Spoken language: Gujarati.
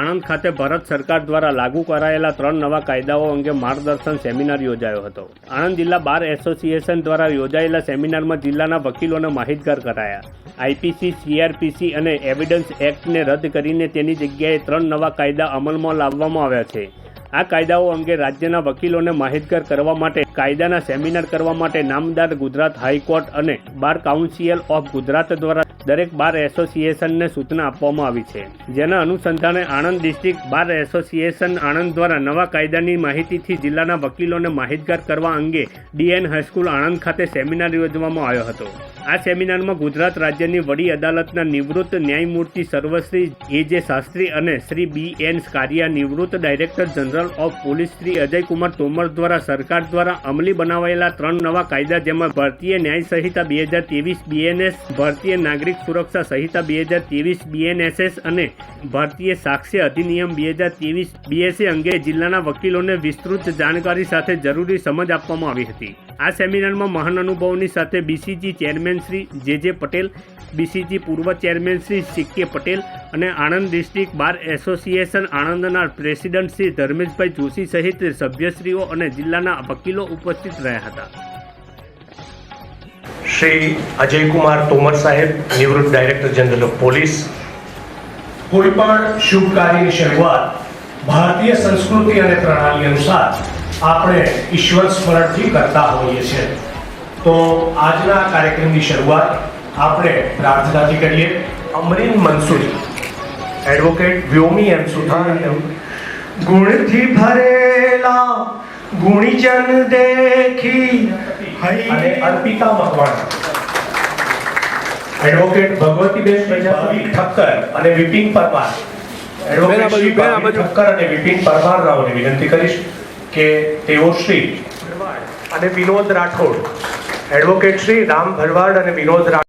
આણંદ ખાતે ભારત સરકાર દ્વારા લાગુ કરાયેલા ત્રણ નવા કાયદાઓ અંગે માર્ગદર્શન સેમિનાર યોજાયો હતો. આણંદ જિલ્લા બાર એસોસિએશન દ્વારા યોજાયેલા સેમિનારમાં જિલ્લાના વકીલોને માહિતગાર કરાયા. આઈપીસી, સીઆરપીસી અને એવિડન્સ એક્ટને રદ કરીને તેની જગ્યાએ ત્રણ નવા કાયદા અમલમાં લાવવામાં આવ્યા છે. આ કાયદાઓ અંગે રાજ્યના વકીલોને માહિતગાર કરવા માટે, કાયદાના સેમિનાર કરવા માટે નામદાર ગુજરાત હાઈકોર્ટ અને બાર કાઉન્સિલ ઓફ ગુજરાત દ્વારા દરેક બાર એસોસિએશનને સૂચના આપવામાં આવી છે. જેના અનુસંધાને Anand district bar association Anand દ્વારા નવા કાયદાની માહિતીથી જિલ્લાના વકીલોને માહિતગાર કરવા અંગે ડીએન હાઈસ્કૂલ આણંદ ખાતે સેમિનાર યોજવામાં આવ્યો હતો. આ સેમિનારમાં ગુજરાત રાજ્યની વડી અદાલતના નિવૃત્ત ન્યાયમૂર્તિ સર્વશ્રી એ જે શાસ્ત્રી અને શ્રી બી એન સ્કારિયા નિવૃત્ત director general of police Shri Ajaykumar Tomar દ્વારા સરકાર દ્વારા અમલી બનાવાયેલા ત્રણ નવા કાયદા જેમાં ભારતીય ન્યાય સંહિતા બે હજાર ત્રેવીસ બીએનએસ ભારતીય નાગરિક સુરક્ષા સંહિતા બે હજાર ત્રેવીસ બીએનએસએસ અને ભારતીય સાક્ષ્ય અધિનિયમ બે હજાર ત્રેવીસ બીએસએ અંગે જિલ્લાના વકીલોને વિસ્તૃત જાણકારી સાથે જરૂરી સમજ આપવામાં આવી હતી. આ સેમિનારમાં મહાન અનુભવોની સાથે BCG chairman Shri J J Patel BCG પૂર્વ ચેરમેન શ્રી સિક્કે પટેલ અને આણંદ ડિસ્ટ્રિક્ટ બાર એસોસિએશન આણંદના પ્રેસિડેન્ટ શ્રી ધર્મેશભાઈ જોશી સહિત સભ્યશ્રીઓ અને જિલ્લાના વકીલો ઉપસ્થિત રહ્યા હતા. શ્રી અજયકુમાર તોમર સાહેબ નિવૃત્ત ડાયરેક્ટર જનરલ ઓફ પોલીસ. કોઈ પણ શુભ કાર્યની શરૂઆત ભારતીય સંસ્કૃતિ અને પ્રણાલી અનુસાર આપણે ઈશ્વર સ્મરણથી કરતા હોઈએ છીએ. તો આજના કાર્યક્રમની શરૂઆત આપણે પ્રાર્થનાથી કરીએ. અમરીન મંસૂરી. એડવોકેટ વ્યોમી એમ સુથાર ગુણથી ભરેલા ગુણીજન દેખી અને અર્પિતા મકવાણા. એડવોકેટ ભગવતીબેન પ્રજાપતિ ઠક્કર અને વિપિન પરમાર. એડવોકેટ શ્રી ઠક્કર અને વિપિન પરમાર રાવને વિનંતી કરીશ કે તેઓ શ્રી અને વિનોદ રાઠોડ. એડવોકેટ શ્રી રામ ભરવાડ અને વિનોદ રાઠોડ